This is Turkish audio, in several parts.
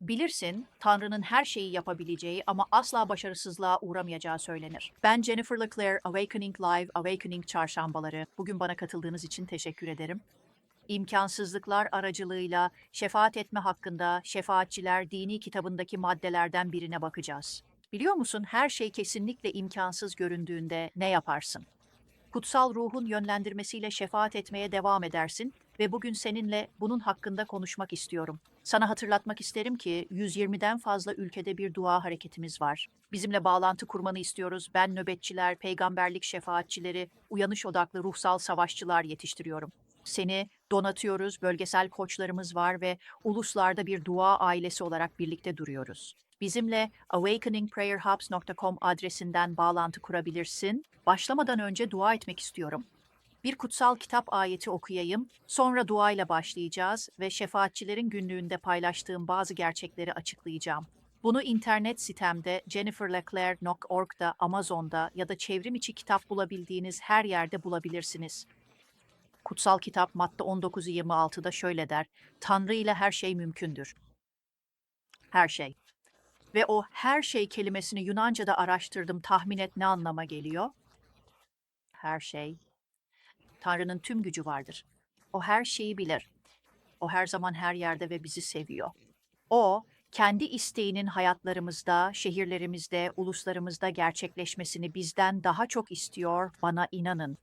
Bilirsin, Tanrı'nın her şeyi yapabileceği ama asla başarısızlığa uğramayacağı söylenir. Ben Jennifer Leclerc, Awakening Live, Awakening Çarşambaları. Bugün bana katıldığınız için teşekkür ederim. İmkansızlıklar aracılığıyla şefaat etme hakkında şefaatçiler dini kitabındaki maddelerden birine bakacağız. Biliyor musun her şey kesinlikle imkansız göründüğünde ne yaparsın? Kutsal ruhun yönlendirmesiyle şefaat etmeye devam edersin ve bugün seninle bunun hakkında konuşmak istiyorum. Sana hatırlatmak isterim ki 120'den fazla ülkede bir dua hareketimiz var. Bizimle bağlantı kurmanı istiyoruz. Ben nöbetçiler, peygamberlik şefaatçileri, uyanış odaklı ruhsal savaşçılar yetiştiriyorum. Seni donatıyoruz, bölgesel koçlarımız var ve uluslarda bir dua ailesi olarak birlikte duruyoruz. Bizimle awakeningprayerhubs.com adresinden bağlantı kurabilirsin. Başlamadan önce dua etmek istiyorum. Bir kutsal kitap ayeti okuyayım, sonra duayla başlayacağız ve şefaatçilerin günlüğünde paylaştığım bazı gerçekleri açıklayacağım. Bunu internet sitemde jenniferleclerc.org'da, Amazon'da ya da çevrim içi kitap bulabildiğiniz her yerde bulabilirsiniz. Kutsal kitap Matta 19.26'da şöyle der, Tanrı ile her şey mümkündür. Her şey. Ve o her şey kelimesini Yunanca'da araştırdım, tahmin et ne anlama geliyor? Her şey. Tanrı'nın tüm gücü vardır. O her şeyi bilir. O her zaman her yerde ve bizi seviyor. O, kendi isteğinin hayatlarımızda, şehirlerimizde, uluslarımızda gerçekleşmesini bizden daha çok istiyor, bana inanın.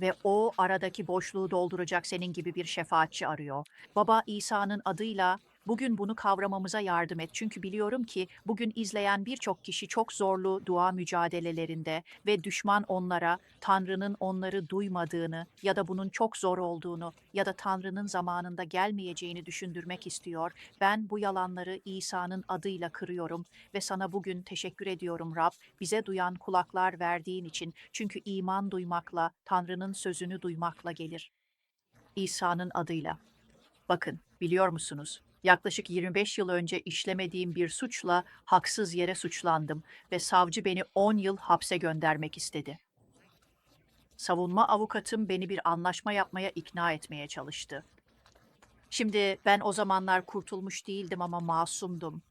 Ve o aradaki boşluğu dolduracak senin gibi bir şefaatçi arıyor. Baba İsa'nın adıyla bugün bunu kavramamıza yardım et. Çünkü biliyorum ki bugün izleyen birçok kişi çok zorlu dua mücadelelerinde ve düşman onlara Tanrı'nın onları duymadığını ya da bunun çok zor olduğunu ya da Tanrı'nın zamanında gelmeyeceğini düşündürmek istiyor. Ben bu yalanları İsa'nın adıyla kırıyorum ve sana bugün teşekkür ediyorum Rab. Bize duyan kulaklar verdiğin için. Çünkü iman duymakla, Tanrı'nın sözünü duymakla gelir. İsa'nın adıyla. Bakın, biliyor musunuz? Yaklaşık 25 yıl önce işlemediğim bir suçla haksız yere suçlandım ve savcı beni 10 yıl hapse göndermek istedi. Savunma avukatım beni bir anlaşma yapmaya ikna etmeye çalıştı. Şimdi ben o zamanlar kurtulmuş değildim ama masumdum.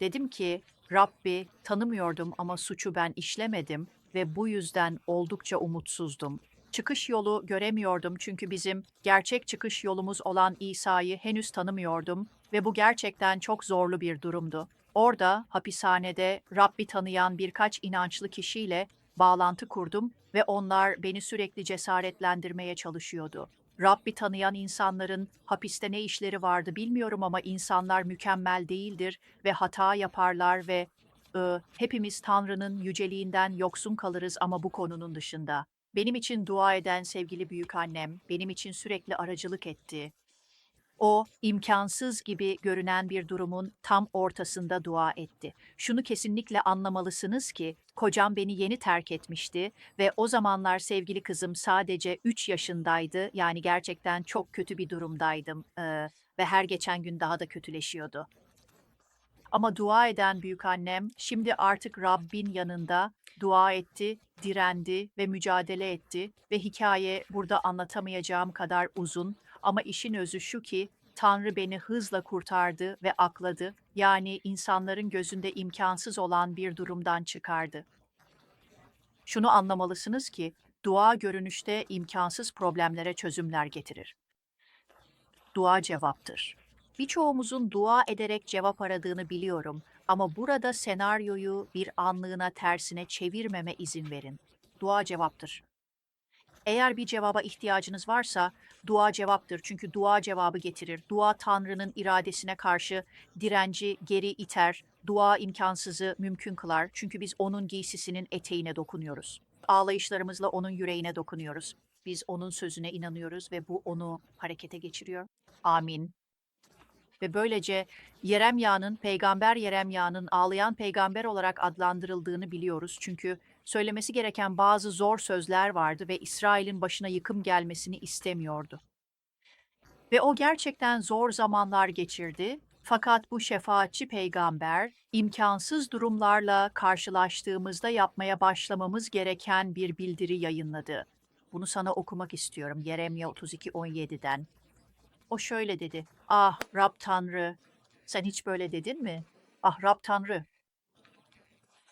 Dedim ki, Rabbi tanımıyordum ama suçu ben işlemedim ve bu yüzden oldukça umutsuzdum. Çıkış yolu göremiyordum çünkü bizim gerçek çıkış yolumuz olan İsa'yı henüz tanımıyordum ve bu gerçekten çok zorlu bir durumdu. Orada hapishanede Rabbi tanıyan birkaç inançlı kişiyle bağlantı kurdum ve onlar beni sürekli cesaretlendirmeye çalışıyordu. Rabbi tanıyan insanların hapiste ne işleri vardı bilmiyorum ama insanlar mükemmel değildir ve hata yaparlar ve e, hepimiz Tanrı'nın yüceliğinden yoksun kalırız ama bu konunun dışında. Benim için dua eden sevgili büyük annem benim için sürekli aracılık etti. O imkansız gibi görünen bir durumun tam ortasında dua etti. Şunu kesinlikle anlamalısınız ki kocam beni yeni terk etmişti ve o zamanlar sevgili kızım sadece 3 yaşındaydı. Yani gerçekten çok kötü bir durumdaydım eee, ve her geçen gün daha da kötüleşiyordu. Ama dua eden büyük annem şimdi artık Rabbin yanında dua etti, direndi ve mücadele etti ve hikaye burada anlatamayacağım kadar uzun ama işin özü şu ki Tanrı beni hızla kurtardı ve akladı. Yani insanların gözünde imkansız olan bir durumdan çıkardı. Şunu anlamalısınız ki dua görünüşte imkansız problemlere çözümler getirir. Dua cevaptır. Birçoğumuzun dua ederek cevap aradığını biliyorum ama burada senaryoyu bir anlığına tersine çevirmeme izin verin. Dua cevaptır. Eğer bir cevaba ihtiyacınız varsa dua cevaptır çünkü dua cevabı getirir. Dua Tanrı'nın iradesine karşı direnci geri iter. Dua imkansızı mümkün kılar çünkü biz onun giysisinin eteğine dokunuyoruz. Ağlayışlarımızla onun yüreğine dokunuyoruz. Biz onun sözüne inanıyoruz ve bu onu harekete geçiriyor. Amin. Ve böylece Yeremya'nın, peygamber Yeremya'nın ağlayan peygamber olarak adlandırıldığını biliyoruz. Çünkü söylemesi gereken bazı zor sözler vardı ve İsrail'in başına yıkım gelmesini istemiyordu. Ve o gerçekten zor zamanlar geçirdi. Fakat bu şefaatçi peygamber imkansız durumlarla karşılaştığımızda yapmaya başlamamız gereken bir bildiri yayınladı. Bunu sana okumak istiyorum Yeremya 32:17'den. O şöyle dedi. Ah Rab Tanrı, Sen hiç böyle dedin mi? Ah Rab Tanrı.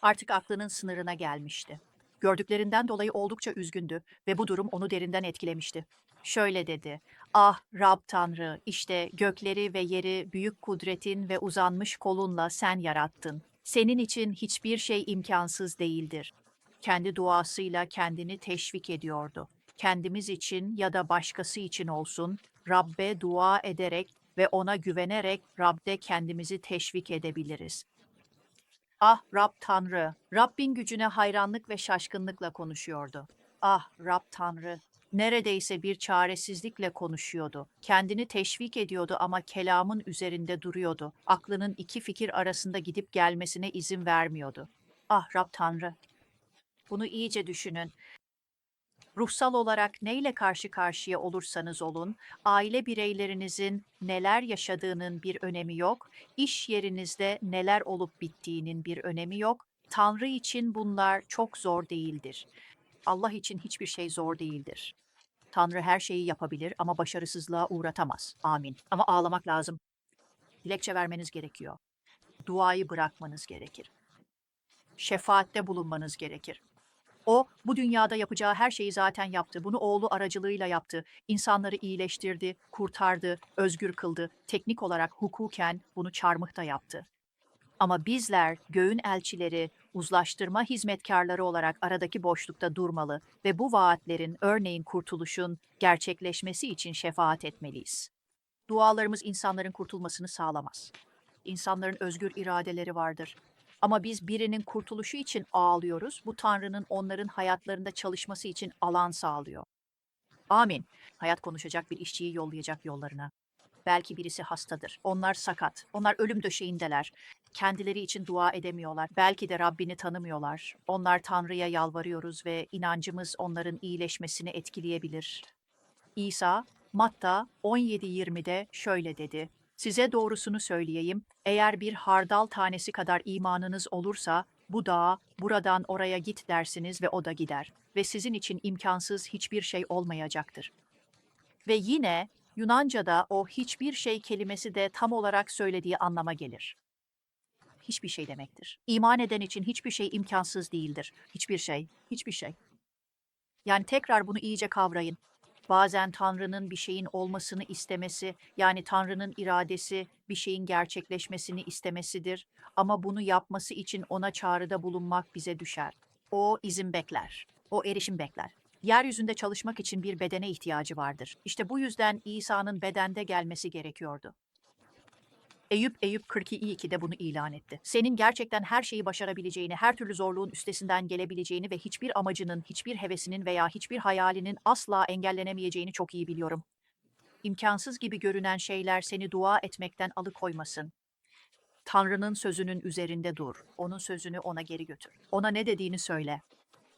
Artık aklının sınırına gelmişti. Gördüklerinden dolayı oldukça üzgündü ve bu durum onu derinden etkilemişti. Şöyle dedi. Ah Rab Tanrı, işte gökleri ve yeri büyük kudretin ve uzanmış kolunla sen yarattın. Senin için hiçbir şey imkansız değildir. Kendi duasıyla kendini teşvik ediyordu. Kendimiz için ya da başkası için olsun, Rabbe dua ederek ve ona güvenerek Rab'de kendimizi teşvik edebiliriz. Ah Rab Tanrı, Rabbin gücüne hayranlık ve şaşkınlıkla konuşuyordu. Ah Rab Tanrı, neredeyse bir çaresizlikle konuşuyordu. Kendini teşvik ediyordu ama kelamın üzerinde duruyordu. Aklının iki fikir arasında gidip gelmesine izin vermiyordu. Ah Rab Tanrı, bunu iyice düşünün. Ruhsal olarak neyle karşı karşıya olursanız olun, aile bireylerinizin neler yaşadığının bir önemi yok, iş yerinizde neler olup bittiğinin bir önemi yok. Tanrı için bunlar çok zor değildir. Allah için hiçbir şey zor değildir. Tanrı her şeyi yapabilir ama başarısızlığa uğratamaz. Amin. Ama ağlamak lazım. Dilekçe vermeniz gerekiyor. Duayı bırakmanız gerekir. Şefaatte bulunmanız gerekir. O bu dünyada yapacağı her şeyi zaten yaptı. Bunu oğlu aracılığıyla yaptı. İnsanları iyileştirdi, kurtardı, özgür kıldı. Teknik olarak hukuken bunu çarmıhta yaptı. Ama bizler göğün elçileri, uzlaştırma hizmetkarları olarak aradaki boşlukta durmalı ve bu vaatlerin örneğin kurtuluşun gerçekleşmesi için şefaat etmeliyiz. Dualarımız insanların kurtulmasını sağlamaz. İnsanların özgür iradeleri vardır. Ama biz birinin kurtuluşu için ağlıyoruz. Bu Tanrı'nın onların hayatlarında çalışması için alan sağlıyor. Amin. Hayat konuşacak bir işçiyi yollayacak yollarına. Belki birisi hastadır. Onlar sakat. Onlar ölüm döşeğindeler. Kendileri için dua edemiyorlar. Belki de Rabbini tanımıyorlar. Onlar Tanrı'ya yalvarıyoruz ve inancımız onların iyileşmesini etkileyebilir. İsa, Matta 17.20'de şöyle dedi. Size doğrusunu söyleyeyim, eğer bir hardal tanesi kadar imanınız olursa, bu dağa, buradan oraya git dersiniz ve o da gider. Ve sizin için imkansız hiçbir şey olmayacaktır. Ve yine Yunanca'da o hiçbir şey kelimesi de tam olarak söylediği anlama gelir. Hiçbir şey demektir. İman eden için hiçbir şey imkansız değildir. Hiçbir şey, hiçbir şey. Yani tekrar bunu iyice kavrayın. Bazen Tanrı'nın bir şeyin olmasını istemesi, yani Tanrı'nın iradesi bir şeyin gerçekleşmesini istemesidir. Ama bunu yapması için ona çağrıda bulunmak bize düşer. O izin bekler. O erişim bekler. Yeryüzünde çalışmak için bir bedene ihtiyacı vardır. İşte bu yüzden İsa'nın bedende gelmesi gerekiyordu. Eyüp Eyüp 42.2'de bunu ilan etti. Senin gerçekten her şeyi başarabileceğini, her türlü zorluğun üstesinden gelebileceğini ve hiçbir amacının, hiçbir hevesinin veya hiçbir hayalinin asla engellenemeyeceğini çok iyi biliyorum. İmkansız gibi görünen şeyler seni dua etmekten alıkoymasın. Tanrı'nın sözünün üzerinde dur. Onun sözünü ona geri götür. Ona ne dediğini söyle.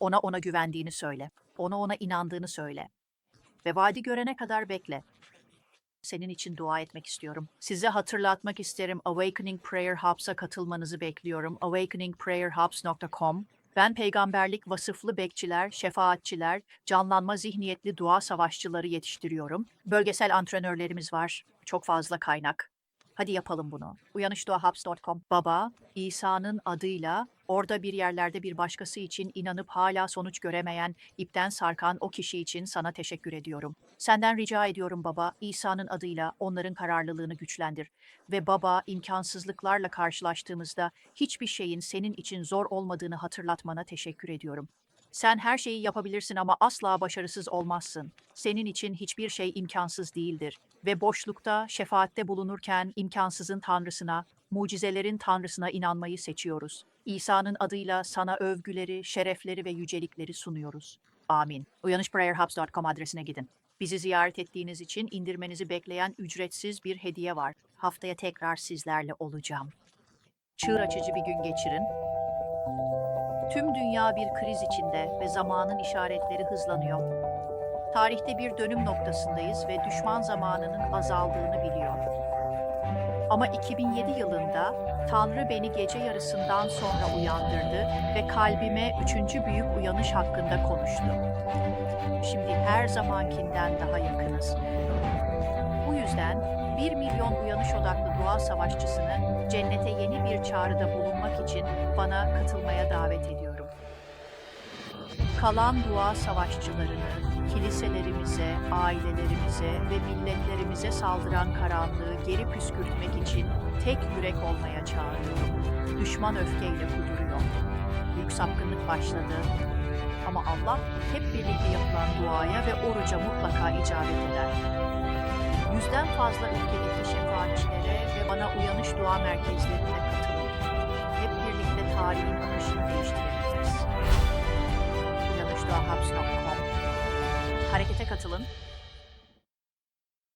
Ona ona güvendiğini söyle. Ona ona inandığını söyle. Ve vaadi görene kadar bekle senin için dua etmek istiyorum. Size hatırlatmak isterim Awakening Prayer Hubs'a katılmanızı bekliyorum. awakeningprayerhubs.com Ben peygamberlik vasıflı bekçiler, şefaatçiler, canlanma zihniyetli dua savaşçıları yetiştiriyorum. Bölgesel antrenörlerimiz var. Çok fazla kaynak. Hadi yapalım bunu. Uyanışduahubs.com Baba, İsa'nın adıyla orada bir yerlerde bir başkası için inanıp hala sonuç göremeyen, ipten sarkan o kişi için sana teşekkür ediyorum. Senden rica ediyorum baba, İsa'nın adıyla onların kararlılığını güçlendir. Ve baba, imkansızlıklarla karşılaştığımızda hiçbir şeyin senin için zor olmadığını hatırlatmana teşekkür ediyorum. Sen her şeyi yapabilirsin ama asla başarısız olmazsın. Senin için hiçbir şey imkansız değildir ve boşlukta, şefaatte bulunurken imkansızın tanrısına, mucizelerin tanrısına inanmayı seçiyoruz. İsa'nın adıyla sana övgüleri, şerefleri ve yücelikleri sunuyoruz. Amin. Uyanışprayerhubs.com adresine gidin. Bizi ziyaret ettiğiniz için indirmenizi bekleyen ücretsiz bir hediye var. Haftaya tekrar sizlerle olacağım. Çığır açıcı bir gün geçirin. Tüm dünya bir kriz içinde ve zamanın işaretleri hızlanıyor. Tarihte bir dönüm noktasındayız ve düşman zamanının azaldığını biliyor. Ama 2007 yılında Tanrı beni gece yarısından sonra uyandırdı ve kalbime üçüncü büyük uyanış hakkında konuştu. Şimdi her zamankinden daha yakınız. Bu yüzden 1 milyon uyanış odaklı dua savaşçısını cennete yeni bir çağrıda bulunmak için bana katılmaya davet ediyorum. Kalan dua savaşçılarını kiliselerimize, ailelerimize ve milletlerimize saldıran karanlığı geri püskürtmek için tek yürek olmaya çağırıyorum. Düşman öfkeyle kuduruyor. Büyük sapkınlık başladı. Ama Allah hep birlikte yapılan duaya ve oruca mutlaka icabet eder. Yüzden fazla ülkedeki şefaatçilere ve bana uyanış dua merkezlerine katılın. Hep birlikte tarihin akışını değiştirebiliriz. uyanışduahubs.com Harekete katılın,